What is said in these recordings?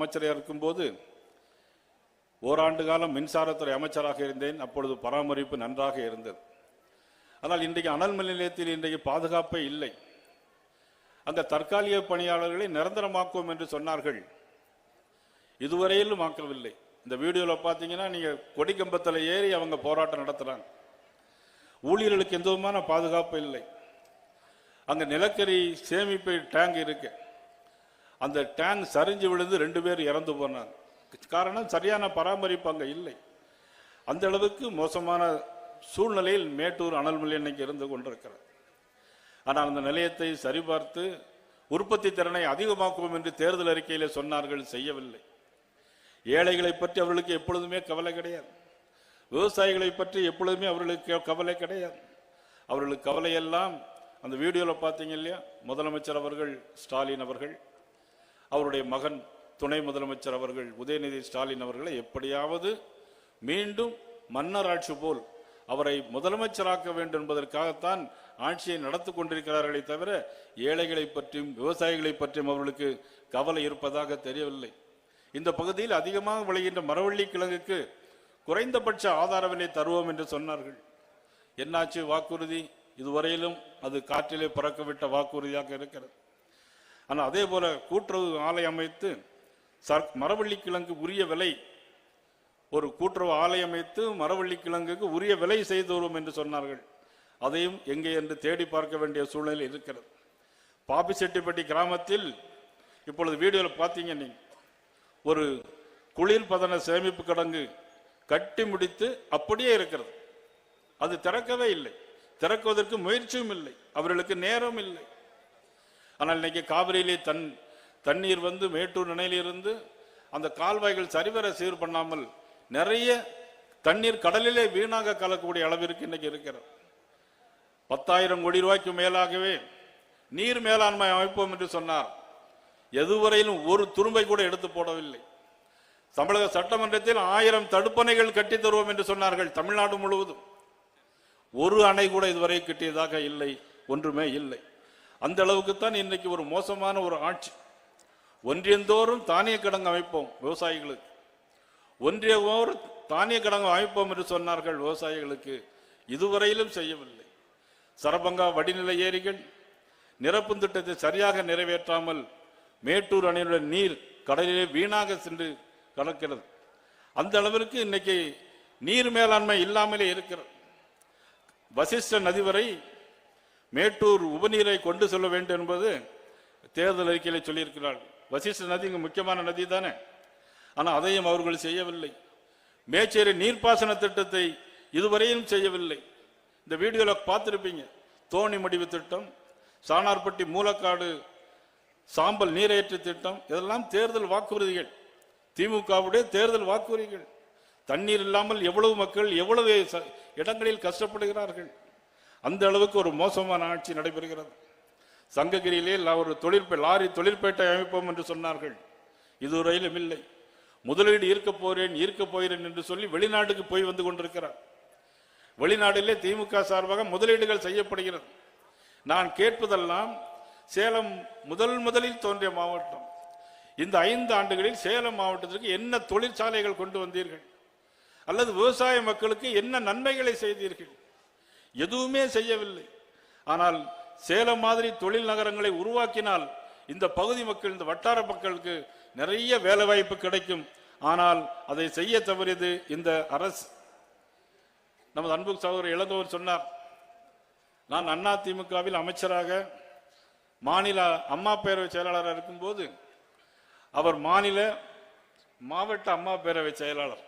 அமைச்சராக இருக்கும்போது ஓராண்டு காலம் மின்சாரத்துறை அமைச்சராக இருந்தேன். அப்பொழுது பராமரிப்பு நன்றாக இருந்தது. ஆனால் இன்றைக்கு அனல் மின் நிலையத்தில் இன்றைக்கு பாதுகாப்பே இல்லை. அந்த தற்காலிக பணியாளர்களை நிரந்தரமாக்குவோம் என்று சொன்னார்கள். இதுவரையிலும் ஆக்கவில்லை. இந்த வீடியோவில் பார்த்தீங்கன்னா நீங்கள் கொடிக்கம்பத்தில் ஏறி அவங்க போராட்டம் நடத்துகிறாங்க ஊழியர்களுக்கு எந்த விதமான பாதுகாப்பு இல்லை. அங்கே நிலக்கரி சேமிப்பு டேங்க் இருக்குது அந்த டேங்க் சரிஞ்சு விழுந்து ரெண்டு பேர் இறந்து போனாங்க. காரணம் சரியான பராமரிப்பு அங்கே இல்லை. அந்த அளவுக்கு மோசமான சூழ்நிலையில் மேட்டூர் அனல்மலை இன்னைக்கு இருந்து கொண்டிருக்கிறது. ஆனால் அந்த நிலையத்தை சரிபார்த்து உற்பத்தி திறனை அதிகமாக்குவோம் என்று தேர்தல் அறிக்கையில் சொன்னார்கள் செய்யவில்லை. ஏழைகளை பற்றி அவர்களுக்கு எப்பொழுதுமே கவலை கிடையாது. விவசாயிகளை பற்றி எப்பொழுதுமே அவர்களுக்கு கவலை கிடையாது. அவர்களுக்கு கவலையெல்லாம் அந்த வீடியோவில் பார்த்தீங்க இல்லையா? முதலமைச்சர் அவர்கள் ஸ்டாலின் அவர்கள் அவருடைய மகன் துணை முதலமைச்சர் அவர்கள் உதயநிதி ஸ்டாலின் அவர்களை எப்படியாவது மீண்டும் மன்னர் ஆட்சி போல் அவரை முதலமைச்சராக்க வேண்டும் என்பதற்காகத்தான் ஆட்சியை நடத்தி கொண்டிருக்கிறார்களே தவிர ஏழைகளை பற்றியும் விவசாயிகளை பற்றியும் அவர்களுக்கு கவலை இருப்பதாக தெரியவில்லை. இந்த பகுதியில் அதிகமாக விளைகின்ற மரவள்ளி கிழங்குக்கு குறைந்தபட்ச ஆதார விலை தருவோம் என்று சொன்னார்கள். என்னாச்சு வாக்குறுதி? இதுவரையிலும் அது காற்றிலே பறக்கவிட்ட வாக்குறுதியாக இருக்கிறது. ஆனால் அதே போல கூட்டுறவு ஆலை அமைத்து சர் மரவள்ளி கிழங்கு உரிய விலை ஒரு கூட்டுறவு ஆலை அமைத்து மரவள்ளி கிழங்குக்கு உரிய விலை செய்து வருவோம் என்று சொன்னார்கள். அதையும் எங்கே என்று தேடி பார்க்க வேண்டிய சூழ்நிலை இருக்கிறது. பாப்பிச்செட்டிப்பட்டி கிராமத்தில் இப்பொழுது வீடியோவில் பார்த்தீங்க நீங்க. ஒரு குளிர் பதன சேமிப்பு கிடங்கு கட்டி முடித்து அப்படியே இருக்கிறது. அது திறக்கவே இல்லை. திறக்குவதற்கு முயற்சியும் இல்லை. அவர்களுக்கு நேரம் இல்லை. ஆனால் இன்னைக்கு காவிரியிலே தன் தண்ணீர் வந்து மேட்டூர் நிலையிலிருந்து அந்த கால்வாய்கள் சரிவர சீர் பண்ணாமல் நிறைய தண்ணீர் கடலிலே வீணாக கலக்கக்கூடிய அளவிற்கு இன்னைக்கு இருக்கிறது. பத்தாயிரம் கோடி ரூபாய்க்கு மேலாகவே நீர் மேலாண்மை அமைப்போம் என்று சொன்னார். எதுவரையிலும் ஒரு துரும்பை கூட எடுத்து போடவில்லை. தமிழக சட்டமன்றத்தில் ஆயிரம் தடுப்பணைகள் கட்டி தருவோம் என்று சொன்னார்கள் தமிழ்நாடு முழுவதும். ஒரு அணை கூட இதுவரை கட்டியதாக இல்லை ஒன்றுமே இல்லை. அந்த அளவுக்குத்தான் இன்றைக்கி ஒரு மோசமான ஒரு ஆட்சி. ஒன்றியந்தோறும் தானிய கிடங்கு அமைப்போம் விவசாயிகளுக்கு. ஒன்றியவோர் தானிய கிடங்கு அமைப்போம் என்று சொன்னார்கள் விவசாயிகளுக்கு. இதுவரையிலும் செய்யவில்லை. சரபங்கா வடிநிலை ஏரிகள் நிரப்பும் திட்டத்தை சரியாக நிறைவேற்றாமல் மேட்டூர் அணையுடைய நீர் கடலிலே வீணாக சென்று கலக்கிறது அந்த அளவிற்கு இன்னைக்கு நீர் மேலாண்மை இல்லாமலே இருக்கிறது. வசிஷ்ட நதி வரை மேட்டூர் உபநீரை கொண்டு செல்ல வேண்டும் என்பது தேர்தல் அறிக்கையில் சொல்லியிருக்கிறார்கள். வசிஷ்ட நதி இங்கு முக்கியமான நதி தானே? ஆனால் அதையும் அவர்கள் செய்யவில்லை. மேச்சேரி நீர்ப்பாசன திட்டத்தை இதுவரையும் செய்யவில்லை. இந்த வீடியோவில் பார்த்துருப்பீங்க. தோணி முடிவு திட்டம் சாணார்பட்டி மூலக்காடு சாம்பல் நீரேற்று திட்டம் இதெல்லாம் தேர்தல் வாக்குறுதிகள். திமுகவுடைய தேர்தல் வாக்குறுதிகள். தண்ணீர் இல்லாமல் எவ்வளவு மக்கள் எவ்வளவு ச- இடங்களில் கஷ்டப்படுகிறார்கள். அந்த அளவுக்கு ஒரு மோசமான ஆட்சி நடைபெறுகிறது. சங்ககிரியிலே ஒரு தொழிற்பே லாரி தொழிற்பேட்டை அமைப்போம் என்று சொன்னார்கள். இதுவரையிலும் இல்லை. முதலீடு ஈர்க்க போகிறேன் ஈர்க்க போகிறேன் என்று சொல்லி வெளிநாட்டுக்கு போய் வந்து கொண்டிருக்கிறார். வெளிநாட்டிலே திமுக சார்பாக முதலீடுகள் செய்யப்படுகிறது. நான் கேட்பதெல்லாம் சேலம் முதல் முதலில் தோன்றிய மாவட்டம். இந்த ஐந்து ஆண்டுகளில் சேலம் மாவட்டத்திற்கு என்ன தொழிற்சாலைகள் கொண்டு வந்தீர்கள்? அல்லது விவசாய மக்களுக்கு என்ன நன்மைகளை செய்தீர்கள்? எதுவுமே செய்யவில்லை. ஆனால் சேலம் மாதிரி தொழில் நகரங்களை உருவாக்கினால் இந்த பகுதி மக்கள் இந்த வட்டார மக்களுக்கு நிறைய வேலை வாய்ப்பு கிடைக்கும். ஆனால் அதை செய்ய தவறியது இந்த அரசு. நமது அன்பு சகோதரர் இளந்தவர் சொன்னார் நான் அண்ணா திமுகவில் அமைச்சராக மாநில அம்மா பேரவை செயலாளராக இருக்கும்போது அவர் மாநில மாவட்ட அம்மா பேரவை செயலாளர்.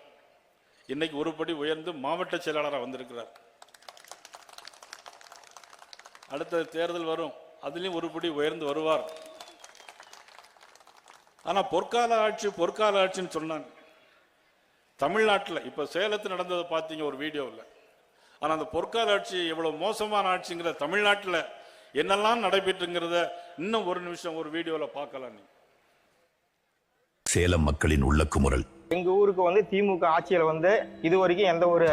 இன்னைக்கு ஒரு படி உயர்ந்து மாவட்ட செயலாளராக வந்திருக்கிறார். அடுத்த தேர்தல் வரும். அதுலயும் ஒரு படி உயர்ந்து வருவார். ஆனா பொற்கால ஆட்சி பொற்கால ஆட்சின்னு சொன்னாங்க. தமிழ்நாட்டில் இப்ப சேலத்தில் நடந்ததை பார்த்தீங்க ஒரு வீடியோவில். ஆனா அந்த பொற்கால ஆட்சி எவ்வளவு மோசமான ஆட்சிங்கிற தமிழ்நாட்டில் என்னெல்லாம் நடைபெற்றுங்கிறத இன்னும் ஒரு நிமிஷம் ஒரு வீடியோவில் பார்க்கலாம் நீங்க. சேலம் மக்களின் உள்ள குமுறல். எங்க ஊருக்கு வந்து திமுக ஆட்சியில வந்து இது வரைக்கும் எந்த ஒரு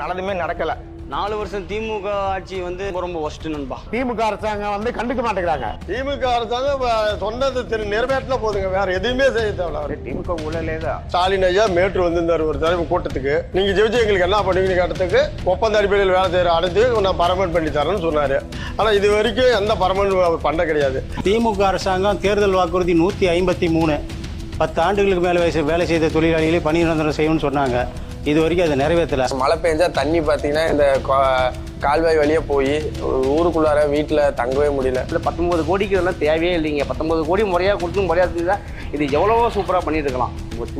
நல்லதுமே நடக்கல. நாலு வருஷம் திமுக ஆட்சி வந்து ரொம்ப ரொம்ப ஒஸ்ட் நண்பா. திமுக அரசாங்கம் வந்து கண்டுக்க மாட்டேங்கிறாங்க. திமுக அரசாங்கம் சொன்னது திரு நிறைவேற்றின போதுங்க. வேற எதுவுமே செய்ய தேவையில்ல திமுக ஊழலே தான் ஸ்டாலின் ஐயா மேற்று வந்திருந்தார் ஒரு தடவை கூட்டத்துக்கு. நீங்க ஜெயிச்சு எங்களுக்கு என்ன பண்ணுவீங்க கேட்டதுக்கு ஒப்பந்த அடிப்படையில் வேலை செய்யற அடுத்து நான் பர்மனன்ட் பண்ணி தரேன்னு சொன்னாரு. ஆனா இது வரைக்கும் எந்த பர்மனன்ட் அவர் பண்ண கிடையாது. திமுக அரசாங்கம் தேர்தல் வாக்குறுதி நூற்றி ஐம்பத்தி மூணு. பத்து ஆண்டுகளுக்கு மேலே வேலை செய்த தொழிலாளிகளை பணி நிரந்தரம் செய்யணும்னு சொன்னாங்க. இது வரைக்கும் அதை நிறைவேற்றலை. மழை பெஞ்சா தண்ணி பார்த்தீங்கன்னா இந்த கால்வாய் வழியா போய் ஊருக்குள்ளார வீட்டில் தங்கவே முடியல. இல்லை பத்தொன்பது கோடிக்கு இதெல்லாம் தேவையே இல்லைங்க. பத்தொன்பது கோடி முறையாக கொடுத்து முறையாக செஞ்சா இது எவ்வளவோ சூப்பராக பண்ணிட்டு இருக்கலாம்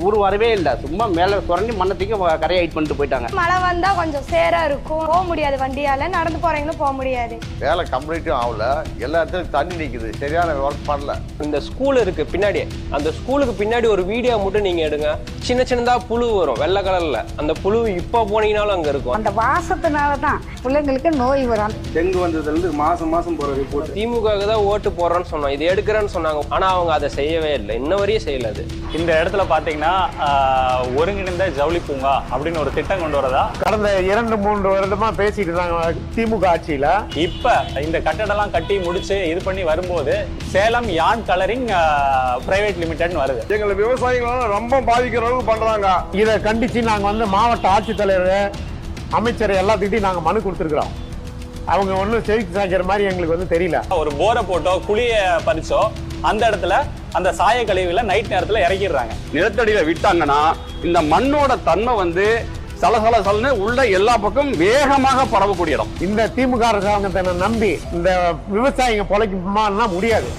ஊர் வரவே இல்லை. சும்மா மேலே சுரண்டி மண்ணத்துக்கு கரையை ஹைட் பண்ணிட்டு போயிட்டாங்க. மழை வந்தா கொஞ்சம் சேரா இருக்கும். போக முடியாது வண்டியால. நடந்து போறவங்களும் போக முடியாது. வேலை கம்ப்ளீட்டும் ஆகல. எல்லா இடத்துலையும் தண்ணி நிக்குது. சரியான ஒர்க் பண்ணல. இந்த ஸ்கூல் இருக்கு பின்னாடி. அந்த ஸ்கூலுக்கு பின்னாடி ஒரு வீடியோ மட்டும் நீங்க எடுங்க. சின்ன சின்னதா புழு வரும். வெள்ளை கலர்ல அந்த புழு இப்ப போனீங்கனாலும் அங்க இருக்கும். அந்த வாசத்தினால தான் பிள்ளைங்களுக்கு நோய் வரும் டெங்கு வந்ததுலேருந்து மாதம் மாதம் போகிற ரிப்போர்ட் திமுக தான் ஓட்டு போடுறோன்னு சொன்னோம். இது எடுக்கிறேன்னு சொன்னாங்க. ஆனா அவங்க அதை செய்யவே இல்லை. இன்ன வரையும் செய்யல அது. இந்த இடத்துல பார்த்தீங்கன்னா ஆஹ், ஒருங்கிணைந்த ஜவுளி பூங்கா அப்படின்னு ஒரு திட்டம் கொண்டு வரதா? கடந்த இரண்டு மூன்று வருடமா பேசிட்டு இருந்தாங்க திமுக ஆட்சியில. இப்ப இந்த கட்டடம்லாம் கட்டி முடிச்சு இது பண்ணி வரும்போது சேலம் யான் கலரிங் பிரைவேட் லிமிடெட்னு வருது. எங்களை விவசாயிகளும் ரொம்ப பாதிக்கிற அளவுக்கு பண்றாங்க. இதை கண்டிச்சு நாங்க வந்து மாவட்ட ஆட்சித்தலைவர் அமைச்சர் எல்லாத்துக்கிட்டையும் நாங்க மனு கொடுத்துருக்குறோம். அவங்க ஒன்றும் செவிக்கு சாய்க்கிற மாதிரி எங்களுக்கு வந்து தெரியல. ஒரு போரை போட்டோ குழிய பறிச்சோ அந்த இடத்துல அந்த சாய கழிவுகளை நைட் நேரத்துல இறக்கிடுறாங்க. நிலத்தடியில் விட்டாங்கன்னா இந்த மண்ணோட தன்மை வந்து சலசல சலன்னு உள்ள எல்லா பக்கம் வேகமாக பரவக்கூடிய இடம். இந்த திமுக அரசாங்கத்தை நம்பி இந்த விவசாயிங்க பொழைக்குமான்னா முடியாது.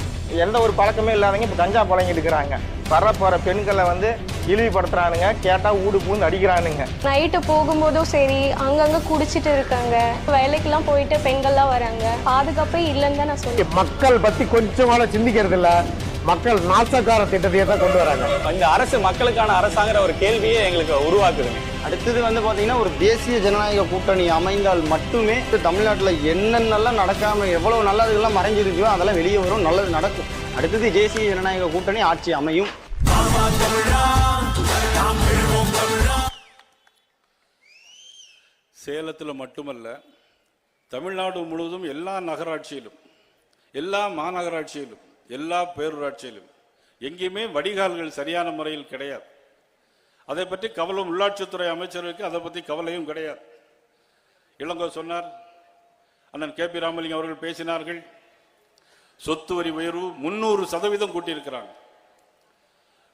எந்த ஒரு பழக்கமே இல்லாதவங்க இப்போ கஞ்சா பழங்கிட்டு இருக்கிறாங்க. வர போற பெண்களை வந்து இழிவுபடுத்துறானுங்க. கேட்டா ஊடு பூந்து அடிக்கிறானுங்க. நைட்டு போகும்போதும் சரி அங்கங்க குடிச்சிட்டு இருக்காங்க. வேலைக்கெல்லாம் போயிட்டு பெண்கள்லாம் வராங்க. பாதுகாப்பே இல்லைன்னு தான் நான் சொல்லுவேன் மக்கள் பத்தி கொஞ்சம் கூட சிந்திக்கிறது இல்ல. மக்கள் நாசக்கார திட்டத்தையே தான் கொண்டு வராங்க. இந்த அரசு மக்களுக்கான அரசாங்கிற ஒரு கேள்வியே எங்களுக்கு உருவாக்குதுங்க அடுத்தது வந்து பார்த்தீங்கன்னா ஒரு தேசிய ஜனநாயக கூட்டணி அமைந்தால் மட்டுமே தமிழ்நாட்டில் என்னென்னலாம் நடக்காம எவ்வளவு நல்லதுகள்லாம் மறைஞ்சிருக்கோ அதெல்லாம் வெளியே வரும். நல்லது நடக்கும். அடுத்தது தேசிய ஜனநாயக கூட்டணி ஆட்சி அமையும். சேலத்தில் மட்டுமல்ல தமிழ்நாடு முழுவதும் எல்லா நகராட்சியிலும் எல்லா மாநகராட்சியிலும் எல்லா பேரூராட்சியிலும் எங்கேயுமே வடிகால்கள் சரியான முறையில் கிடையாது. அதை பற்றி கவலும் உள்ளாட்சித்துறை அமைச்சருக்கு அதை பற்றி கவலையும் கிடையாது. இளங்கோ சொன்னார் அண்ணன் கே பி ராமலிங்கம் அவர்கள் பேசினார்கள் சொத்து வரி உயர்வு முன்னூறு சதவீதம் கூட்டியிருக்கிறாங்க.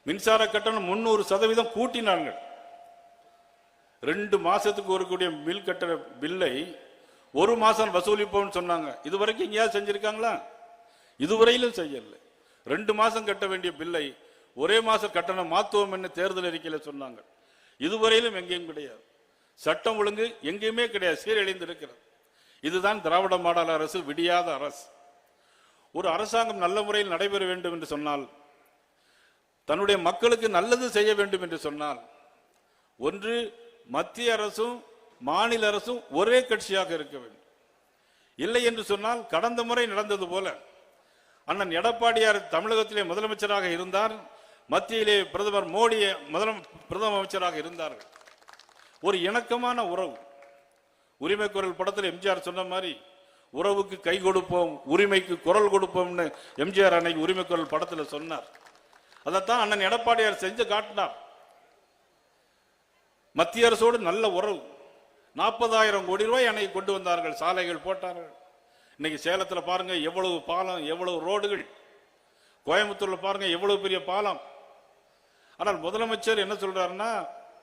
மின்சார கட்டணம் முன்னூறு சதவீதம் கூட்டினாங்க. ரெண்டு மாசத்துக்கு வரக்கூடிய மில் கட்டுற பில்லை ஒரு மாசம் வசூலிப்போம்னு சொன்னாங்க. இதுவரைக்கும் எங்கேயாவது செஞ்சிருக்காங்களா? இதுவரையிலும் செய்யல. ரெண்டு மாசம் கட்ட வேண்டிய பில்லை ஒரே மாசம் கட்டணம் மாத்துவோம் என்று தேர்தல் அறிக்கையில் சொன்னாங்க. இதுவரையிலும் எங்கேயும் கிடையாது. சட்டம் ஒழுங்கு எங்கேயுமே கிடையாது. சீரழிந்து இருக்கிறது இதுதான் திராவிட மாடல் அரசு விடியாத அரசு. ஒரு அரசாங்கம் நல்ல முறையில் நடைபெற வேண்டும் என்று சொன்னால் தன்னுடைய மக்களுக்கு நல்லது செய்ய வேண்டும் என்று சொன்னால் ஒன்று மத்திய அரசும் மாநில அரசும் ஒரே கட்சியாக இருக்க வேண்டும். இல்லை என்று சொன்னால் கடந்த முறை நடந்தது போல அண்ணன் எடப்பாடியார் தமிழகத்திலே முதலமைச்சராக இருந்தார் மத்தியிலே பிரதமர் மோடி முதலம் பிரதம அமைச்சராக இருந்தார்கள். ஒரு இணக்கமான உறவு. உரிமை குரல் படத்தில் எம்ஜிஆர் சொன்ன மாதிரி உறவுக்கு கை கொடுப்போம் உரிமைக்கு குரல் கொடுப்போம்னு எம்ஜிஆர் அன்னைக்கு உரிமை குரல் படத்தில் சொன்னார். அதைத்தான் அண்ணன் எடப்பாடியார் செஞ்சு காட்டினார். மத்திய அரசோடு நல்ல உறவு. நாற்பதாயிரம் கோடி ரூபாய் அன்னைக்கு கொண்டு வந்தார்கள் சாலைகள் போட்டார்கள். இன்னைக்கு சேலத்தில் பாருங்க எவ்வளவு பாலம் எவ்வளவு ரோடுகள். கோயம்புத்தூர்ல பாருங்க எவ்வளவு பெரிய பாலம். ஆனால் முதலமைச்சர் என்ன சொல்றாருன்னா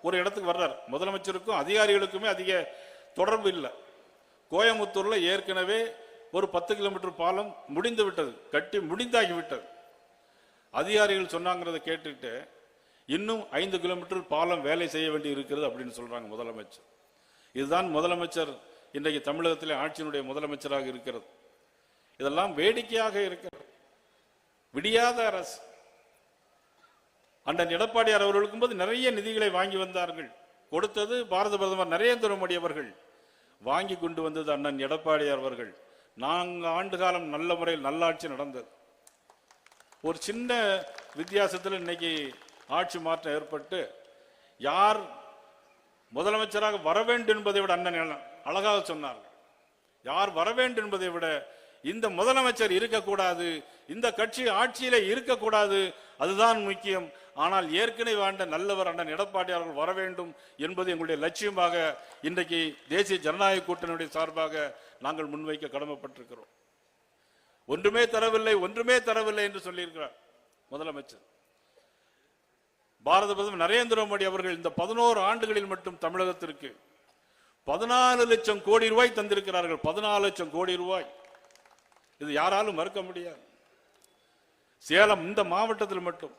ஒரு இடத்துக்கு வர்றார். முதலமைச்சருக்கும் அதிகாரிகளுக்குமே அதிக தொடர்பு இல்லை. கோயம்புத்தூரில் ஏற்கனவே ஒரு பத்து கிலோமீட்டர் பாலம் முடிந்து விட்டது கட்டி முடிந்தாகி விட்டது. அதிகாரிகள் சொன்னாங்கிறத கேட்டுட்டு இன்னும் ஐந்து கிலோமீட்டர் பாலம் வேலை செய்ய வேண்டி இருக்கிறது அப்படின்னு சொல்கிறாங்க முதலமைச்சர். இதுதான் முதலமைச்சர் இன்றைக்கு தமிழகத்திலே ஆட்சியினுடைய முதலமைச்சராக இருக்கிறது. இதெல்லாம் வேடிக்கையாக இருக்கிறது. விடியாத அரசு. அண்டன் எடப்பாடியார் அவர்களுக்கும் போது நிறைய நிதிகளை வாங்கி வந்தார்கள். கொடுத்தது பாரத பிரதமர் நரேந்திர மோடி அவர்கள். வாங்கி கொண்டு வந்தது அண்ணன் எடப்பாடியார் அவர்கள். நான்கு ஆண்டு காலம் நல்ல முறையில் நல்லாட்சி நடந்தது. ஒரு சின்ன வித்தியாசத்தில் இன்னைக்கு ஆட்சி மாற்றம் ஏற்பட்டு யார் முதலமைச்சராக வர வேண்டும் என்பதை விட அண்ணன் அழகாக சொன்னார்கள். யார் வர வேண்டும் என்பதை விட இந்த முதலமைச்சர் இருக்கக்கூடாது இந்த கட்சி ஆட்சியில இருக்கக்கூடாது அதுதான் முக்கியம். ஆனால் ஏற்கனவே ஆண்ட நல்லவர் அண்ணன் எடப்பாடி அவர்கள் வர வேண்டும் என்பது எங்களுடைய லட்சியமாக இன்றைக்கு தேசிய ஜனநாயக கூட்டணியுடைய சார்பாக நாங்கள் முன்வைக்க கடமைப்பட்டிருக்கிறோம். ஒன்றுமே தரவில்லை ஒன்றுமே தரவில்லை என்று சொல்லியிருக்கிறார் முதலமைச்சர். பாரத பிரதமர் நரேந்திர மோடி அவர்கள் இந்த பதினோரு ஆண்டுகளில் மட்டும் தமிழகத்திற்கு பதினாலு லட்சம் கோடி ரூபாய் தந்திருக்கிறார்கள். பதினாலு லட்சம் கோடி ரூபாய். இது யாராலும் மறுக்க முடியாது. சேலம் இந்த மாவட்டத்தில் மட்டும்.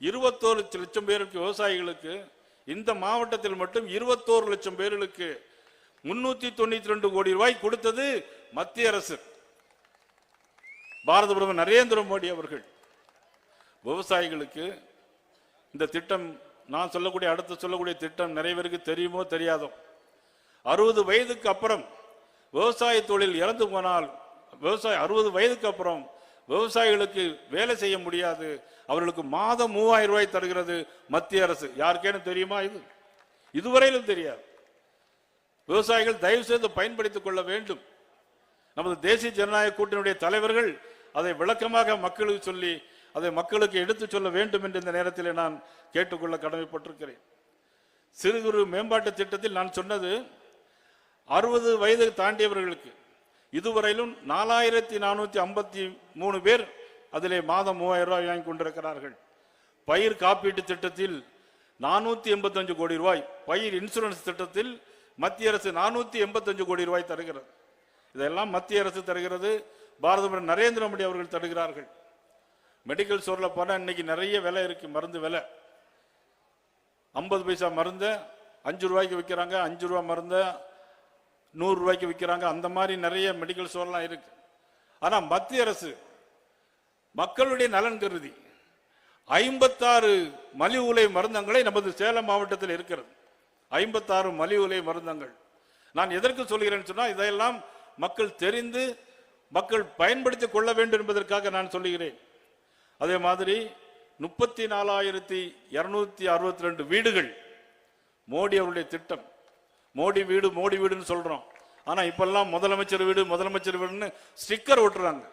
இருபத்தோரு லட்சம் பேருக்கு விவசாயிகளுக்கு இந்த மாவட்டத்தில் மட்டும் இருபத்தோரு லட்சம் பேர்களுக்கு முன்னூத்தி தொண்ணூத்தி ரெண்டு கோடி ரூபாய் கொடுத்தது மத்திய அரசு. பாரத பிரதமர் நரேந்திர மோடி அவர்கள். விவசாயிகளுக்கு இந்த திட்டம் நான் சொல்லக்கூடிய அடுத்து சொல்லக்கூடிய திட்டம் நிறைய பேருக்கு தெரியுமோ தெரியாதோ? அறுபது வயதுக்கு அப்புறம் விவசாய தொழில் இறந்து போனால் விவசாய அறுபது வயதுக்கு அப்புறம் விவசாயிகளுக்கு வேலை செய்ய முடியாது. அவர்களுக்கு மாதம் மூவாயிரம் ரூபாய் தருகிறது மத்திய அரசு. யாருக்கேனும் தெரியுமா இது? இதுவரையிலும் தெரியாது. விவசாயிகள் தயவு செய்து பயன்படுத்திக் கொள்ள வேண்டும். நமது தேசிய ஜனநாயக கூட்டணியுடைய தலைவர்கள் அதை விளக்கமாக மக்களுக்கு சொல்லி அதை மக்களுக்கு எடுத்துச் சொல்ல வேண்டும் என்று இந்த நேரத்தில் நான் கேட்டுக்கொள்ள கடமைப்பட்டிருக்கிறேன். சிறு குறு மேம்பாட்டு திட்டத்தில் நான் சொன்னது அறுபது வயது தாண்டியவர்களுக்கு இதுவரையிலும் நாலாயிரத்தி நானூத்தி ஐம்பத்தி மூணு பேர் அதிலே மாதம் மூவாயிரம் ரூபாய் வாங்கி கொண்டிருக்கிறார்கள். பயிர் காப்பீட்டு திட்டத்தில் நானூத்தி எண்பத்தஞ்சு கோடி ரூபாய் பயிர் இன்சூரன்ஸ் திட்டத்தில் மத்திய அரசு நானூத்தி எண்பத்தஞ்சு கோடி ரூபாய் தருகிறது. இதெல்லாம் மத்திய அரசு தருகிறது பாரத நரேந்திர மோடி அவர்கள் தருகிறார்கள். மெடிக்கல் ஸ்டோரில் போனால் இன்னைக்கு நிறைய விலை இருக்கு மருந்து விலை. ஐம்பது பைசா மருந்தை அஞ்சு ரூபாய்க்கு விற்கிறாங்க அஞ்சு ரூபா மருந்தை நூறு ரூபாய்க்கு விற்கிறாங்க அந்த மாதிரி நிறைய மெடிக்கல் ஸ்டோர்லாம் இருக்கு. ஆனால் மத்திய அரசு மக்களுடைய நலன் கருதி ஐம்பத்தாறு மலிவு உலை மருந்தங்களை நமது சேலம் மாவட்டத்தில் இருக்கிறது. ஐம்பத்தாறு மலிவு உலை மருந்தங்கள். நான் எதற்கு சொல்கிறேன்னு சொன்னால் இதையெல்லாம் மக்கள் தெரிந்து மக்கள் பயன்படுத்திக் கொள்ள வேண்டும் என்பதற்காக நான் சொல்லுகிறேன். அதே மாதிரி முப்பத்தி நாலாயிரத்தி இரநூத்தி அறுபத்தி ரெண்டு வீடுகள் மோடி அவருடைய திட்டம். மோடி வீடு மோடி வீடுன்னு சொல்றோம். ஆனா இப்பெல்லாம் முதலமைச்சர் வீடு முதலமைச்சர் வீடுன்னு ஸ்டிக்கர் ஓட்டுறாங்க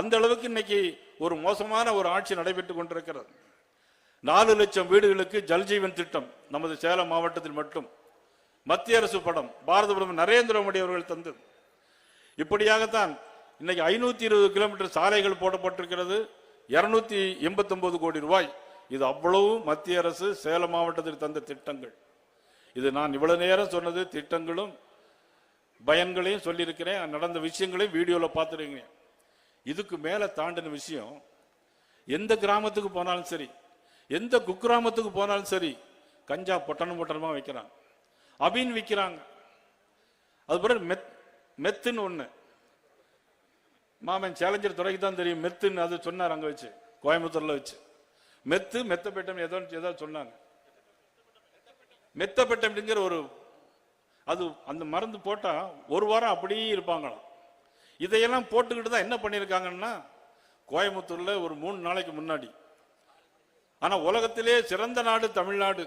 அந்த அளவுக்கு இன்னைக்கு ஒரு மோசமான ஒரு ஆட்சி நடைபெற்று கொண்டிருக்கிறது. நாலு லட்சம் வீடுகளுக்கு ஜல்ஜீவன் திட்டம் நமது சேலம் மாவட்டத்தில் மட்டும். மத்திய அரசு படம் பாரத பிரதமர் நரேந்திர மோடி அவர்கள் தந்தது. இப்படியாகத்தான் இன்னைக்கு ஐநூத்தி இருபது கிலோமீட்டர் சாலைகள் போடப்பட்டிருக்கிறது. இருநூத்தி எண்பத்தி ஒன்பது கோடி ரூபாய். இது அவ்வளவு மத்திய அரசு சேலம் மாவட்டத்தில் தந்த திட்டங்கள். இது நான் இவ்வளவு நேரம் சொன்னது திட்டங்களும் பயன்களையும் சொல்லியிருக்கிறேன். நடந்த விஷயங்களையும் வீடியோவில் பார்த்துருக்கீங்க இதுக்கு மேலே தாண்டின விஷயம் எந்த கிராமத்துக்கு போனாலும் சரி எந்த குக்கிராமத்துக்கு போனாலும் சரி கஞ்சா பொட்டணம் பொட்டணமாக வைக்கிறாங்க. அபின் விற்கிறாங்க அது பிறகு மெத் மெத்துன்னு ஒன்று மாமன் சேலஞ்சர் துறைக்கு தான் தெரியும் மெத்துன்னு அது சொன்னார் அங்கே வச்சு கோயம்புத்தூரில் வச்சு. மெத்து மெத்தப்பேட்டம் ஏதோ ஏதோ சொன்னாங்க. மெத்தப்பட்டம்ங்கிற ஒரு அது அந்த மருந்து போட்டால் ஒரு வாரம் அப்படியே இருப்பாங்களாம். இதையெல்லாம் போட்டுக்கிட்டு தான் என்ன பண்ணியிருக்காங்கன்னா கோயம்புத்தூரில் ஒரு மூணு நாளைக்கு முன்னாடி. ஆனால் உலகத்திலே சிறந்த நாடு தமிழ்நாடு.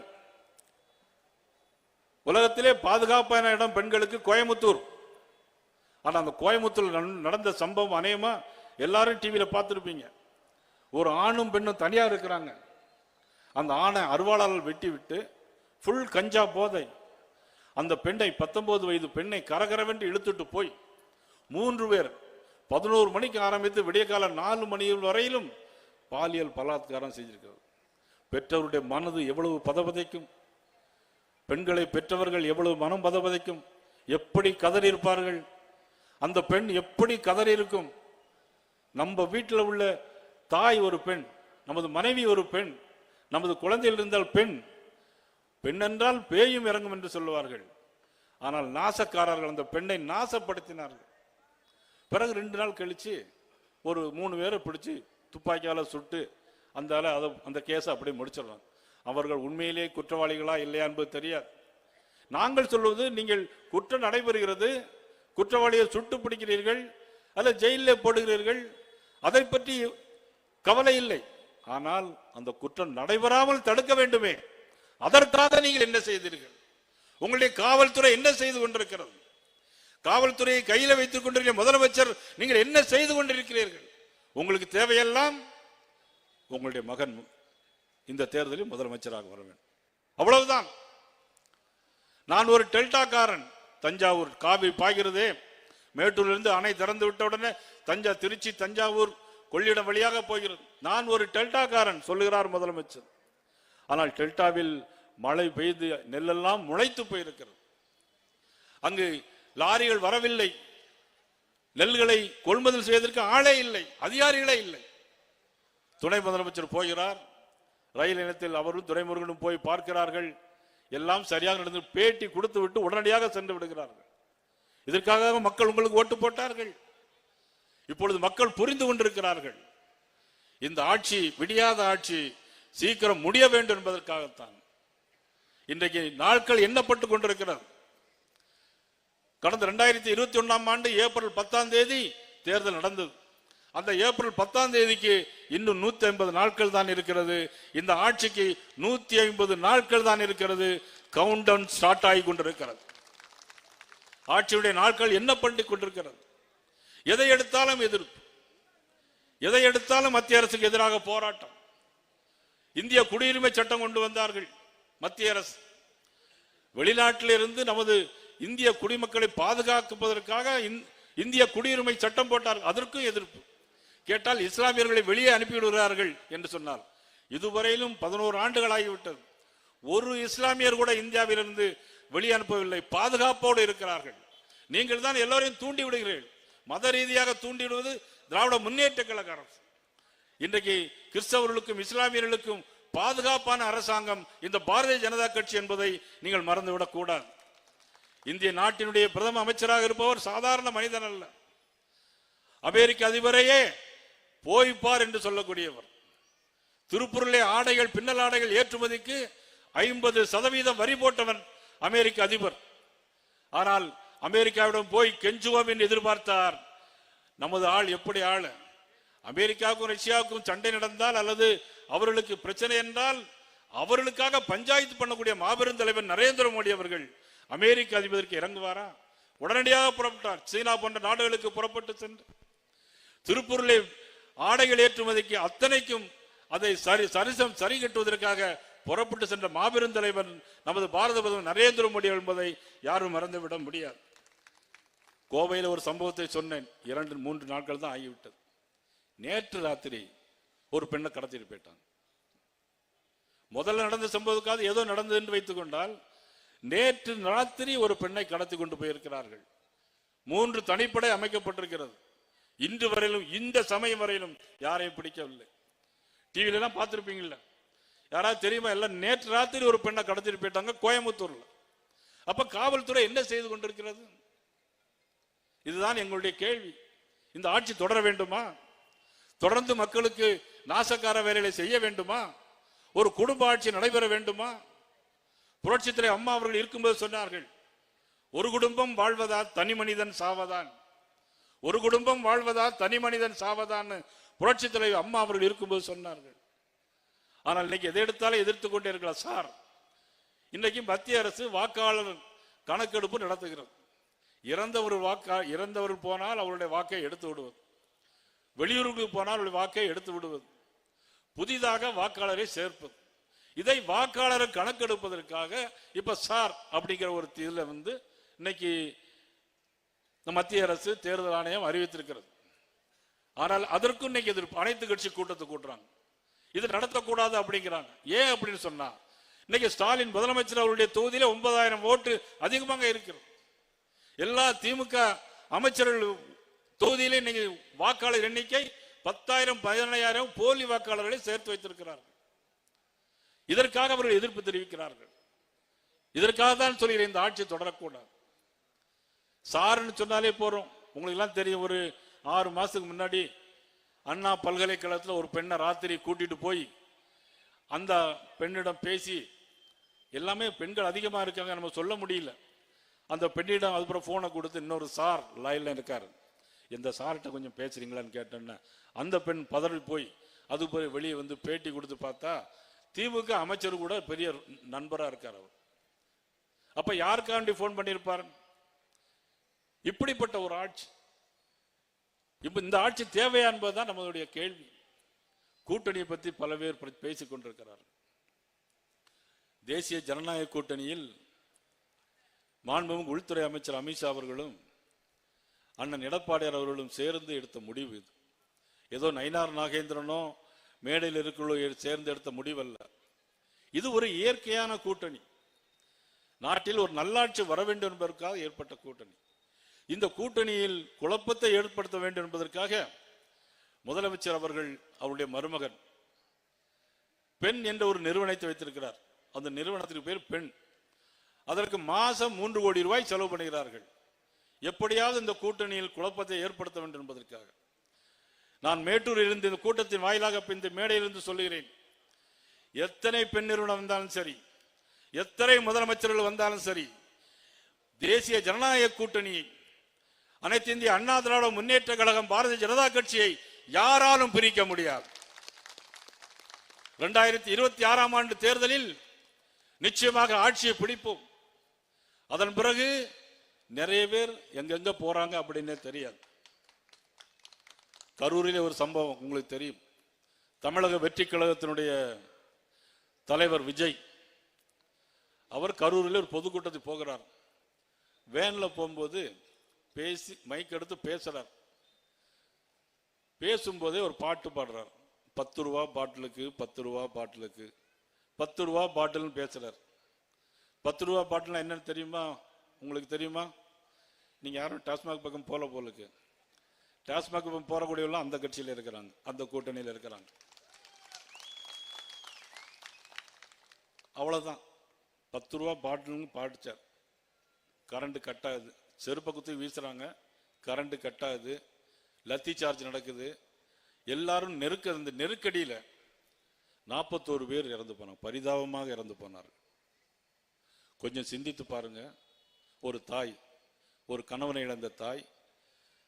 உலகத்திலே பாதுகாப்பான இடம் பெண்களுக்கு கோயம்புத்தூர். ஆனால் அந்த கோயம்புத்தூர் நடந்த சம்பவம் அநேகமாக எல்லாரும் டிவியில் பார்த்துருப்பீங்க. ஒரு ஆணும் பெண்ணும் தனியாக இருக்கிறாங்க. அந்த ஆணை அருவாளால் வெட்டி விட்டு ஃபுல் கஞ்சா போதை. அந்த பெண்ணை பத்தொன்பது வயது பெண்ணை கரகரவென்று இழுத்துட்டு போய் மூன்று பேர் பதினோரு மணிக்கு ஆரம்பித்து விடிய கால நாலு மணி வரையிலும் பாலியல் பலாத்காரம் செஞ்சிருக்கிறது பெற்றவருடைய மனது எவ்வளவு பதபதைக்கும் பெண்களை பெற்றவர்கள் எவ்வளவு மனம் பதபதைக்கும் எப்படி கதறி இருப்பார்கள் அந்த பெண் எப்படி கதறி இருக்கும் நம்ம வீட்டில் உள்ள தாய் ஒரு பெண் நமது மனைவி ஒரு பெண் நமது குழந்தையில் இருந்தால் பெண் பெண் என்றால் பேயும் இறங்கும் என்று சொல்லுவார்கள். ஆனால் நாசக்காரர்கள் அந்த பெண்ணை நாசப்படுத்தினார்கள். பிறகு ரெண்டு நாள் கழிச்சு ஒரு மூணு பேரை பிடிச்சி துப்பாக்கியால் சுட்டு அந்த அதை அந்த கேஸை அப்படியே முடிச்சிடலாம். அவர்கள் உண்மையிலே குற்றவாளிகளா இல்லையா என்பது தெரியாது. நாங்கள் சொல்வது நீங்கள் குற்றம் நடைபெறுகிறது குற்றவாளியை சுட்டு பிடிக்கிறீர்கள் அல்ல ஜெயிலில் போடுகிறீர்கள் அதை பற்றி கவலை இல்லை. ஆனால் அந்த குற்றம் நடைபெறாமல் தடுக்க வேண்டுமே. அதற்காக நீங்கள் என்ன செய்தீர்கள்? உங்களுடைய காவல்துறை என்ன செய்து கொண்டிருக்கிறது? காவல்துறையை கையில் வைத்துக் கொண்டிருக்கிற முதலமைச்சர் நீங்கள் என்ன செய்து கொண்டிருக்கிறீர்கள்? உங்களுக்கு தேவையெல்லாம் உங்களுடைய மகன் இந்த தேர்தலில் முதலமைச்சராக வர வேண்டும். அவ்வளவுதான். நான் ஒரு டெல்டாக்காரன். தஞ்சாவூர் காவி பாய்கிறதே. மேட்டூரிலிருந்து அணை திறந்து விட்ட உடனே தஞ்சா திருச்சி தஞ்சாவூர் கொள்ளிடம் வழியாக போகிறது. நான் ஒரு டெல்டாக்காரன் சொல்லுகிறார் முதலமைச்சர். ஆனால் டெல்டாவில் மழை பெய்து நெல்லெல்லாம் முளைத்து போயிருக்கிறது. அங்கு லாரிகள் வரவில்லை. நெல்களை கொள்முதல் செய்வதற்கு ஆளே இல்லை. அதிகாரிகளே இல்லை. துணை முதலமைச்சர் போகிறார். ரயில் இனத்தில் அவரும் துறைமுருகனும் போய் பார்க்கிறார்கள். எல்லாம் சரியாக நடந்து பேட்டி கொடுத்து விட்டு உடனடியாக சென்று விடுகிறார்கள். இதற்காக மக்கள் உங்களுக்கு ஓட்டு போட்டார்கள். இப்பொழுது மக்கள் புரிந்து கொண்டிருக்கிறார்கள். இந்த ஆட்சி விடியாத ஆட்சி சீக்கிரம் முடிய வேண்டும் என்பதற்காகத்தான். இன்றைக்கு நாட்கள் எண்ணப்பட்டு கொண்டிருக்கிறது. கடந்த ரெண்டாயிரத்தி இருபத்தி ஒன்றாம் ஆண்டு ஏப்ரல் பத்தாம் தேதி தேர்தல் நடந்தது. அந்த ஏப்ரல் பத்தாம் தேதிக்கு இன்னும் நூத்தி ஐம்பது நாட்கள் தான் இருக்கிறது. இந்த ஆட்சிக்கு நூத்தி ஐம்பது நாட்கள் தான் இருக்கிறது. கவுண்ட் டவுன் ஸ்டார்ட் ஆகி கொண்டிருக்கிறது. ஆட்சியுடைய நாட்கள் என்ன பண்ணி கொண்டிருக்கிறது. எதை எடுத்தாலும் எதிர்ப்பு. எதை எடுத்தாலும் மத்திய அரசுக்கு எதிராக போராட்டம். இந்திய குடியுரிமை சட்டம் கொண்டு வந்தார்கள் மத்திய அரசு. வெளிநாட்டிலிருந்து நமது இந்திய குடிமக்களை பாதுகாப்பதற்காக இந்- இந்திய குடியுரிமை சட்டம் போட்டார்கள் அதற்கும் எதிர்ப்பு. கேட்டால் இஸ்லாமியர்களை வெளியே அனுப்பிவிடுகிறார்கள் என்று சொன்னார். இதுவரையிலும் பதினோரு ஆண்டுகளாகிவிட்டது. ஒரு இஸ்லாமியர் கூட இந்தியாவிலிருந்து வெளியே அனுப்பவில்லை. பாதுகாப்போடு இருக்கிறார்கள். நீங்கள் தான் எல்லோரையும் தூண்டி விடுகிறீர்கள் மத ரீதியாக தூண்டி விடுவது திராவிட முன்னேற்ற கழக அரசு. இன்றைக்கு கிறிஸ்தவர்களுக்கும் இஸ்லாமியர்களுக்கும் பாதுகாப்பான அரசாங்கம் இந்த பாரதிய ஜனதா கட்சி என்பதை நீங்கள் மறந்துவிடக் கூடாது. இந்திய நாட்டினுடைய பிரதம அமைச்சராக இருப்பவர் சாதாரண மனிதன் அல்ல. அமெரிக்க அதிபரையே போய்ப்பார் என்று சொல்லக்கூடியவர். திருப்பூரிலே ஆடைகள் பின்னல் ஆடைகள் ஏற்றுமதிக்கு ஐம்பது சதவீதம் வரி போட்டவன் அமெரிக்க அதிபர். ஆனால் அமெரிக்காவிடம் போய் கெஞ்சுவோம் என்று எதிர்பார்த்தார். நமது ஆள் எப்படி ஆள்? அமெரிக்காவுக்கும் ரஷ்யாவுக்கும் சண்டை நடந்தால் அல்லது அவர்களுக்கு பிரச்சனை என்றால் அவர்களுக்காக பஞ்சாயத்து பண்ணக்கூடிய மாபெரும் தலைவர் நரேந்திர மோடி அவர்கள் அமெரிக்க அதிபருக்கு இறங்குவாரா? உடனடியாக புறப்பட்டார். சீனா போன்ற நாடுகளுக்கு புறப்பட்டு சென்று திருப்பூரிலே ஆடைகள் ஏற்றுமதிக்கு அத்தனைக்கும் அதை சரி சரிசம் சரி கட்டுவதற்காக புறப்பட்டு சென்ற மாபெரும் தலைவர் நமது பாரத பிரதமர் நரேந்திர மோடி என்பதை யாரும் மறந்துவிட முடியாது. கோவையில் ஒரு சம்பவத்தை சொன்னேன். இரண்டு மூன்று நாட்கள் தான் ஆகிவிட்டது. நேற்று ராத்திரி ஒரு பெண்ணை கடத்திட்டு போயிட்டாங்க. முதல்ல நடந்த சம்பவத்துக்காக ஏதோ நடந்தது என்று நேற்று ராத்திரி ஒரு பெண்ணை கடத்தி கொண்டு போயிருக்கிறார்கள். மூன்று தனிப்படை அமைக்கப்பட்டிருக்கிறது. இன்று வரையிலும் இந்த சமயம் வரையிலும் யாரையும் பிடிக்கவில்லை. டிவில எல்லாம் பார்த்திருப்பீங்கல்ல. யாராவது தெரியுமா? எல்லாம் நேற்று ராத்திரி ஒரு பெண்ணை கடத்திட்டு போயிட்டாங்க கோயம்புத்தூர்ல. அப்ப காவல்துறை என்ன செய்து கொண்டிருக்கிறது? இதுதான் எங்களுடைய கேள்வி. இந்த ஆட்சி தொடர வேண்டுமா? தொடர்ந்து மக்களுக்கு நாசக்கார வேலைகளை செய்ய வேண்டுமா? ஒரு குடும்ப ஆட்சி நடைபெற வேண்டுமா? புரட்சித்துறை அம்மா அவர்கள் இருக்கும்போது சொன்னார்கள் ஒரு குடும்பம் வாழ்வதா தனி மனிதன் சாவதான். ஒரு குடும்பம் வாழ்வதா தனி மனிதன் சாவதான்னு புரட்சி தலைவர் அம்மா அவர்கள் இருக்கும்போது சொன்னார்கள். ஆனால் இன்னைக்கு எதை எடுத்தாலும் எதிர்த்து கொண்டே இருக்கலாம் சார். இன்னைக்கு மத்திய அரசு வாக்காளர் கணக்கெடுப்பு நடத்துகிறது. இறந்தவர் வாக்கா இறந்தவர் போனால் அவருடைய வாக்கை எடுத்து விடுவது. வெளியூருக்கு போனால் அவருடைய வாக்கை எடுத்து விடுவது. புதிதாக வாக்காளரை சேர்ப்பது. இதை வாக்காளரை கணக்கெடுப்பதற்காக இப்ப சார் அப்படிங்கிற ஒரு இதில் வந்து இன்னைக்கு இந்த மத்திய அரசு தேர்தல் ஆணையம் அறிவித்திருக்கிறது. ஆனால் அதற்கும் இன்னைக்கு எதிர்ப்பு. அனைத்து கட்சி கூட்டத்தை கூட்டுறாங்க. இது நடத்தக்கூடாது அப்படிங்கிறாங்க. ஏன் அப்படின்னு சொன்னா இன்னைக்கு ஸ்டாலின் முதலமைச்சர் அவருடைய தொகுதியில ஒன்பதாயிரம் ஓட்டு அதிகமாக இருக்கிறது. எல்லா திமுக அமைச்சர்கள் தொகுதியிலே இன்னைக்கு வாக்காளர் எண்ணிக்கை பத்தாயிரம் பதினையாயிரம் போலி வாக்காளர்களை சேர்த்து வைத்திருக்கிறார்கள். இதற்காக அவர்கள் எதிர்ப்பு தெரிவிக்கிறார்கள். இதற்காக தான் சொல்கிறேன் இந்த ஆட்சி தொடரக்கூடாது. சாருன்னு சொன்னாலே போறோம். உங்களுக்கு எல்லாம் தெரியும் ஒரு ஆறு மாசத்துக்கு முன்னாடி அண்ணா பல்கலைக்கழகத்தில் ஒரு பெண்ணை ராத்திரி கூட்டிட்டு போய் அந்த பெண்ணிடம் பேசி எல்லாமே பெண்கள் அதிகமாக இருக்காங்க நம்ம சொல்ல முடியல. அந்த பெண்ணிடம் அதுக்கப்புறம் ஃபோனை கொடுத்து இன்னொரு சார் லைனில் இருக்காரு. எந்த சார்கிட்ட கொஞ்சம் பேசுறீங்களான்னு கேட்டோன்னே அந்த பெண் பதறி போய் அது போய் வெளியே வந்து பேட்டி கொடுத்து பார்த்தா திமுக அமைச்சர் கூட பெரிய நண்பராக இருக்கார் அவர். அப்போ யாருக்காண்டி ஃபோன் பண்ணியிருப்பார்? இப்படிப்பட்ட ஒரு ஆட்சி. இப்போ இந்த ஆட்சி தேவையா என்பதுதான் நம்மளுடைய கேள்வி. கூட்டணியை பற்றி பல பேர் பேசிக் கொண்டிருக்கிறார்கள் தேசிய ஜனநாயக கூட்டணியில் மாண்புமிகு உள்துறை அமைச்சர் அமித்ஷா அவர்களும் அண்ணன் எடப்பாடியார் அவர்களும் சேர்ந்து எடுத்த முடிவு இது. ஏதோ நயினார் நாகேந்திரனோ மேடையில் இருக்கிறோ சேர்ந்து எடுத்த முடிவல்ல. இது ஒரு இயற்கையான கூட்டணி. நாட்டில் ஒரு நல்லாட்சி வர வேண்டும் என்பதற்காக ஏற்பட்ட கூட்டணி. இந்த கூட்டணியில் குழப்பத்தை ஏற்படுத்த வேண்டும் என்பதற்காக முதலமைச்சர் அவர்கள் அவருடைய மருமகன் பெண் என்ற ஒரு நிறுவனத்தை வைத்திருக்கிறார். அந்த நிறுவனத்திற்கு பேர் பெண். அதற்கு மாசம் மூன்று கோடி ரூபாய் செலவு பண்ணுகிறார்கள். எப்படியாவது இந்த கூட்டணியில் குழப்பத்தை ஏற்படுத்த வேண்டும் என்பதற்காக. நான் மேட்டூரில் இருந்து இந்த கூட்டத்தின் வாயிலாக பிந்து இந்த மேடையிலிருந்து சொல்லுகிறேன். எத்தனை பெண் நிறுவனம் வந்தாலும் சரி எத்தனை முதலமைச்சர்கள் வந்தாலும் சரி தேசிய ஜனநாயக கூட்டணியை அனைத்து இந்திய அண்ணா திராவிட முன்னேற்ற கழகம் பாரதிய ஜனதா கட்சியை யாராலும் பிரிக்க முடியாது. இரண்டாயிரத்தி இருபத்தி ஆறாம் ஆண்டு தேர்தலில் நிச்சயமாக ஆட்சியை பிடிப்போம். அதன் பிறகு நிறைய பேர் எங்கெங்க போறாங்க அப்படின்னே தெரியாது. கரூரிலே ஒரு சம்பவம் உங்களுக்கு தெரியும். தமிழக வெற்றி கழகத்தினுடைய தலைவர் விஜய் அவர் கரூரில் ஒரு பொதுக்கூட்டத்துக்கு போகிறார். வேனில் போகும்போது பேசி மைக் எடுத்து பேசுகிறார் பேசும்போதே ஒரு பாட்டு பாடுறார். பத்து ரூபா பாட்டிலுக்கு பத்து ரூபா பாட்டிலுக்கு. பத்து ரூபா பாட்டில்னு பேசுகிறார் பத்து ரூபா பாட்டில் என்னன்னு தெரியுமா? உங்களுக்கு தெரியுமா? நீங்கள் யாரும் டாஸ்மாக் பக்கம் போல போலுக்கு டாஸ்மாக் பக்கம் போறக்கூடியவெல்லாம் அந்த கட்சியில் இருக்கிறாங்க அந்த கூட்டணியில் இருக்கிறாங்க. அவ்வளோதான் பத்து ரூபா பாட்டில்னு பாடிச்சார் கரண்ட் கட் ஆகுது. செருப்பை குத்தி வீசுகிறாங்க கரண்ட் கட் ஆகுது. லத்தி சார்ஜ் நடக்குது. எல்லாரும் நெருக்க இந்த நெருக்கடியில நாற்பத்தோரு பேர் இறந்து போனாங்க. பரிதாபமாக இறந்து போனார் கொஞ்சம் சிந்தித்து பாருங்க. ஒரு தாய் ஒரு கணவனை இழந்த தாய்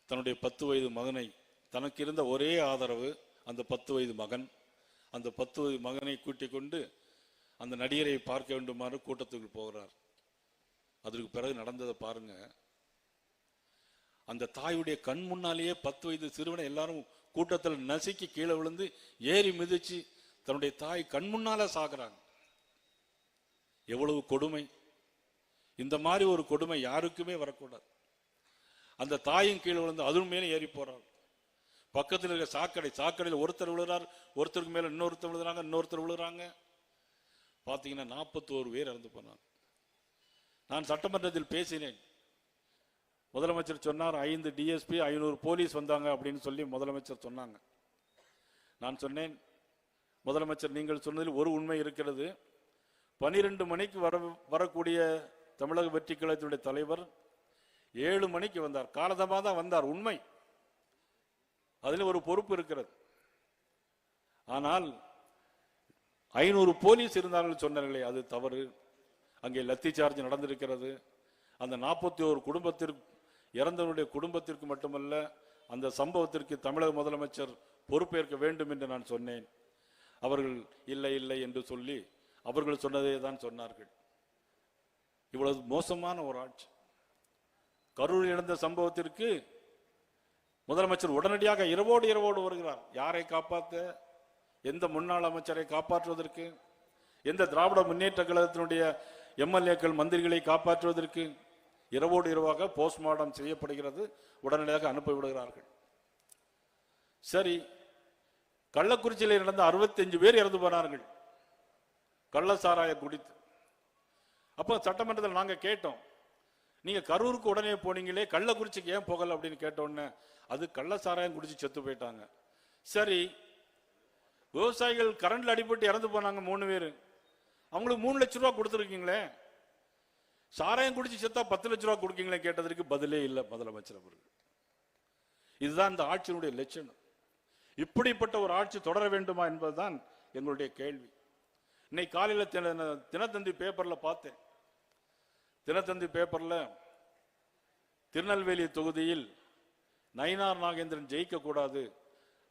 தன்னுடைய பத்து வயது மகனை தனக்கு இருந்த ஒரே ஆதரவு அந்த பத்து வயது மகன். அந்த பத்து வயது மகனை கூட்டிக் கொண்டு அந்த நடிகரை பார்க்க வேண்டுமாறு கூட்டத்துக்கு போகிறார். அதற்கு பிறகு நடந்ததை பாருங்க. அந்த தாயுடைய கண் முன்னாலேயே பத்து வயது சிறுவனை எல்லாரும் கூட்டத்தில் நசுக்கி கீழே விழுந்து ஏறி மிதிச்சு தன்னுடைய தாய் கண் முன்னால சாகுறாங்க. எவ்வளவு கொடுமை. இந்த மாதிரி ஒரு கொடுமை யாருக்குமே வரக்கூடாது. அந்த தாயும் கீழே விழுந்து அதுவும் மேலே ஏறி போறார் பக்கத்தில் இருக்க சாக்கடை சாக்கடையில் ஒருத்தர் விழுறார் ஒருத்தருக்கு மேலே இன்னொருத்தர் விழுறாங்க இன்னொருத்தர் விழுறாங்க. பார்த்தீங்கன்னா நாற்பத்தோரு பேர் இறந்து போனாங்க. நான் சட்டமன்றத்தில் பேசினேன். முதலமைச்சர் சொன்னார் ஐந்து டிஎஸ்பி ஐநூறு போலீஸ் வந்தாங்க அப்படின்னு சொல்லி முதலமைச்சர் சொன்னாங்க. நான் சொன்னேன் முதலமைச்சர் நீங்கள் சொன்னதில் ஒரு உண்மை இருக்கிறது. பனிரெண்டு மணிக்கு வர வரக்கூடிய தமிழக வெற்றி கழகத்தினுடைய தலைவர் ஏழு மணிக்கு வந்தார். காலதமாக தான் வந்தார் உண்மை. அதில் ஒரு பொறுப்பு இருக்கிறது. ஆனால் ஐநூறு போலீஸ் இருந்தார்கள் சொன்னார்களே அது தவறு. அங்கே லத்தி சார்ஜ் நடந்திருக்கிறது. அந்த நாற்பத்தி ஓரு குடும்பத்திற்கு இறந்தவருடைய குடும்பத்திற்கு மட்டுமல்ல அந்த சம்பவத்திற்கு தமிழக முதலமைச்சர் பொறுப்பேற்க வேண்டும் என்று நான் சொன்னேன். அவர்கள் இல்லை இல்லை என்று சொல்லி அவர்கள் சொன்னதே தான் சொன்னார்கள். இவ்வளவு மோசமான ஒரு ஆட்சி. கரூரில் இழந்த சம்பவத்திற்கு முதலமைச்சர் உடனடியாக இரவோடு இரவோடு வருகிறார். யாரை காப்பாற்ற எந்த முன்னாள் அமைச்சரை காப்பாற்றுவதற்கு எந்த திராவிட முன்னேற்ற கழகத்தினுடைய எம்எல்ஏக்கள் மந்திரிகளை காப்பாற்றுவதற்கு இரவோடு இரவாக போஸ்ட்மார்ட்டம் செய்யப்படுகிறது. உடனடியாக அனுப்பிவிடுகிறார்கள். சரி கள்ளக்குறிச்சியில் நடந்த 65 பேர் இறந்து போனார்கள். கள்ள சாராய குடித்து. அப்போ சட்டமன்றத்தில் நாங்கள் கேட்டோம். நீங்கள் கரூருக்கு உடனே போனீங்களே கள்ளக்குறிச்சிக்கு ஏன் போகல அப்படின்னு கேட்டோன்னு அது கள்ள சாராயம் குடிச்சு செத்து போயிட்டாங்க. சரி விவசாயிகள் கரண்டில் அடிபட்டு இறந்து போனாங்க மூணு பேர். அவங்களுக்கு மூணு லட்ச ரூபா கொடுத்துருக்கீங்களே. சாராயம் குடிச்சு செத்தா பத்து லட்ச ரூபா கொடுக்கீங்களே கேட்டதற்கு பதிலே இல்லை முதலமைச்சர் அவர்கள். இதுதான் இந்த ஆட்சியினுடைய லட்சணம். இப்படிப்பட்ட ஒரு ஆட்சி தொடர வேண்டுமா என்பதுதான் எங்களுடைய கேள்வி. இன்னைக்கு காலையில் தின- தினத்தந்தி பேப்பரில் பார்த்தேன். தினத்தந்தி பேப்பர்ல திருநெல்வேலி தொகுதியில் நயினார் நாகேந்திரன் ஜெயிக்க கூடாது.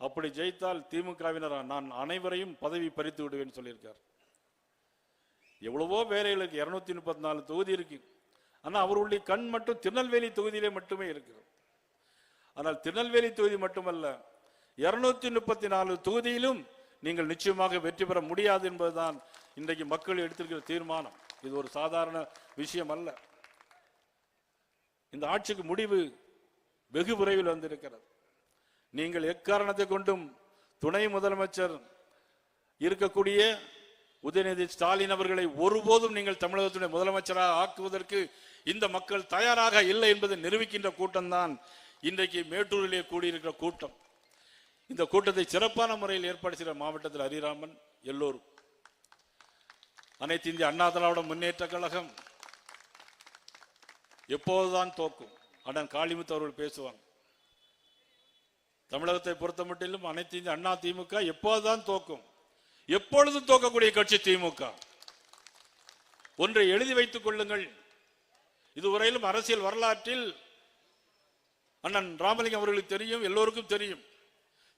அப்படி ஜெயித்தால் திமுகவினர் நான் அனைவரையும் பதவி பறித்து விடுவேன் சொல்லியிருக்கார். எவ்வளவோ வேலைகளுக்கு இருநூத்தி முப்பத்தி நாலு தொகுதி இருக்கு. ஆனால் அவருடைய கண் மட்டும் திருநெல்வேலி தொகுதியிலே மட்டுமே இருக்கிறது ஆனால் திருநெல்வேலி தொகுதி மட்டுமல்ல இருநூத்தி முப்பத்தி நாலு தொகுதியிலும் நீங்கள் நிச்சயமாக வெற்றி பெற முடியாது என்பதுதான் இன்றைக்கு மக்கள் எடுத்திருக்கிற தீர்மானம். இது ஒரு சாதாரண விஷயம் அல்ல. இந்த ஆட்சிக்கு முடிவு வெகு விரைவில் வந்திருக்கிறது. நீங்கள் எக்காரணத்தை கொண்டும் துணை முதலமைச்சர் இருக்கக்கூடிய உதயநிதி ஸ்டாலின் அவர்களை ஒருபோதும் நீங்கள் தமிழகத்துடைய முதலமைச்சராக ஆக்குவதற்கு இந்த மக்கள் தயாராக இல்லை என்பதை நிரூபிக்கின்ற கூட்டம்தான் இன்றைக்கு மேட்டூரிலே கூடியிருக்கிற கூட்டம். இந்த கூட்டத்தை சிறப்பான முறையில் ஏற்பாடு செய்த மாவட்டத்தில் ஹரிராமன் எல்லோரும். அனைத்து இந்திய அண்ணா திராவிட முன்னேற்ற கழகம் எப்போதுதான் தோக்கும் அண்ணன் காளிமுத்து அவர்கள் பேசுவாங்க. தமிழகத்தை பொறுத்த மட்டிலும் அனைத்து இந்திய அண்ணா திமுக எப்போதுதான் தோக்கும். எப்பொழுதும் தோக்கக்கூடிய கட்சி திமுக. ஒன்றை எழுதி வைத்துக் கொள்ளுங்கள். இதுவரையிலும் அரசியல் வரலாற்றில் அண்ணன் ராமலிங்கம் அவர்களுக்கு தெரியும் எல்லோருக்கும் தெரியும்.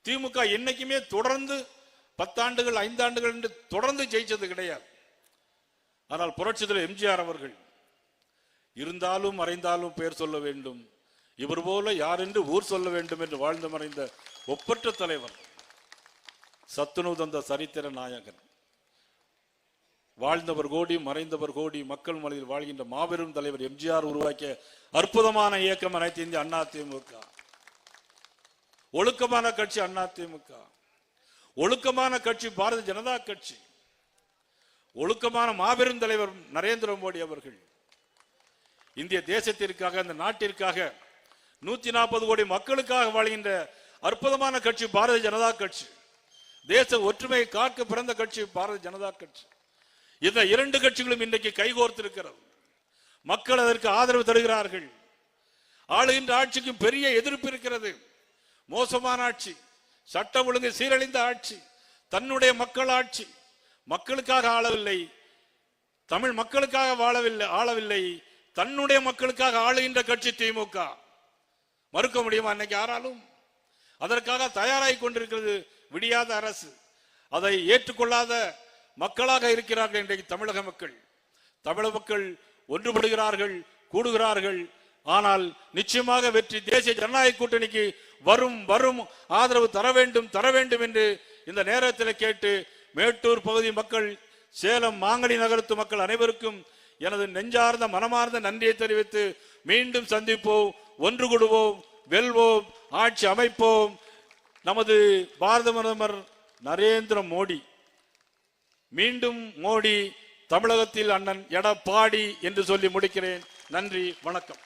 திமுக என்னைக்குமே தொடர்ந்து பத்தாண்டுகள் ஐந்தாண்டுகள் என்று தொடர்ந்து ஜெயிச்சது கிடையாது. ஆனால் புரட்சிதர் எம்ஜிஆர் அவர்கள் இருந்தாலும் மறைந்தாலும் பெயர் சொல்ல வேண்டும். இவர் போல யார் என்று ஊர் சொல்ல வேண்டும் என்று வாழ்ந்து மறைந்த ஒப்பற்ற தலைவர் சத்துணவு தந்த சரித்திர நாயகன். வாழ்ந்தவர் கோடி மறைந்தவர் கோடி மக்கள் மனதில் வாழ்கின்ற மாபெரும் தலைவர் எம்ஜிஆர் உருவாக்கிய அற்புதமான இயக்கம் அனைத்து இந்திய அண்ணா திமுக. ஒழுக்கமான கட்சி அண்ணா திமுக. ஒழுக்கமான கட்சி பாரதிய ஜனதா கட்சி. ஒழுக்கமான மாபெரும் தலைவர் நரேந்திர மோடி அவர்கள் இந்திய தேசத்திற்காக அந்த நாட்டிற்காக நூத்தி நாற்பது கோடி மக்களுக்காக வாழ்கின்ற அற்புதமான கட்சி பாரதிய ஜனதா கட்சி. தேச ஒற்றுமையை காக்க பிறந்த கட்சி பாரதிய ஜனதா கட்சி. இந்த இரண்டு கட்சிகளும் இன்றைக்கு கைகோர்த்திருக்கிறது. மக்கள் அதற்கு ஆதரவு தருகிறார்கள். ஆளுகின்ற ஆட்சிக்கும் பெரிய எதிர்ப்பு இருக்கிறது. மோசமான ஆட்சி சட்டம் ஒழுங்கு சீரழிந்த ஆட்சி தன்னுடைய மக்கள் ஆட்சி மக்களுக்காக ஆளவில்லை. தமிழ் மக்களுக்காக வாழவில்லை ஆளவில்லை. தன்னுடைய மக்களுக்காக ஆளுகின்ற கட்சி திமுக. மறுக்க முடியுமா அன்னைக்கு யாராலும்? அதற்காக தயாராகி கொண்டிருக்கிறது விடியாத அரசு. அதை ஏற்றுக்கொள்ளாத மக்களாக இருக்கிறார்கள் இன்றைக்கு தமிழக மக்கள். தமிழக மக்கள் ஒன்றுபடுகிறார்கள் கூடுகிறார்கள். ஆனால் நிச்சயமாக வெற்றி தேசிய ஜனநாயக கூட்டணிக்கு வரும் வரும் ஆதரவு தர வேண்டும் தர வேண்டும் என்று இந்த நேரத்தில் கேட்டு மேட்டூர் பகுதி மக்கள் சேலம் மாங்கனி நகரத்து மக்கள் அனைவருக்கும் எனது நெஞ்சார்ந்த மனமார்ந்த நன்றியை தெரிவித்து மீண்டும் சந்திப்போம் ஒன்று கூடுவோம் வெல்வோம் ஆட்சி அமைப்போம். நமது பாரத பிரதமர் நரேந்திர மோடி மீண்டும் மோடி தமிழகத்தில் அண்ணன் எடப்பாடி என்று சொல்லி முடிக்கிறேன். நன்றி வணக்கம்.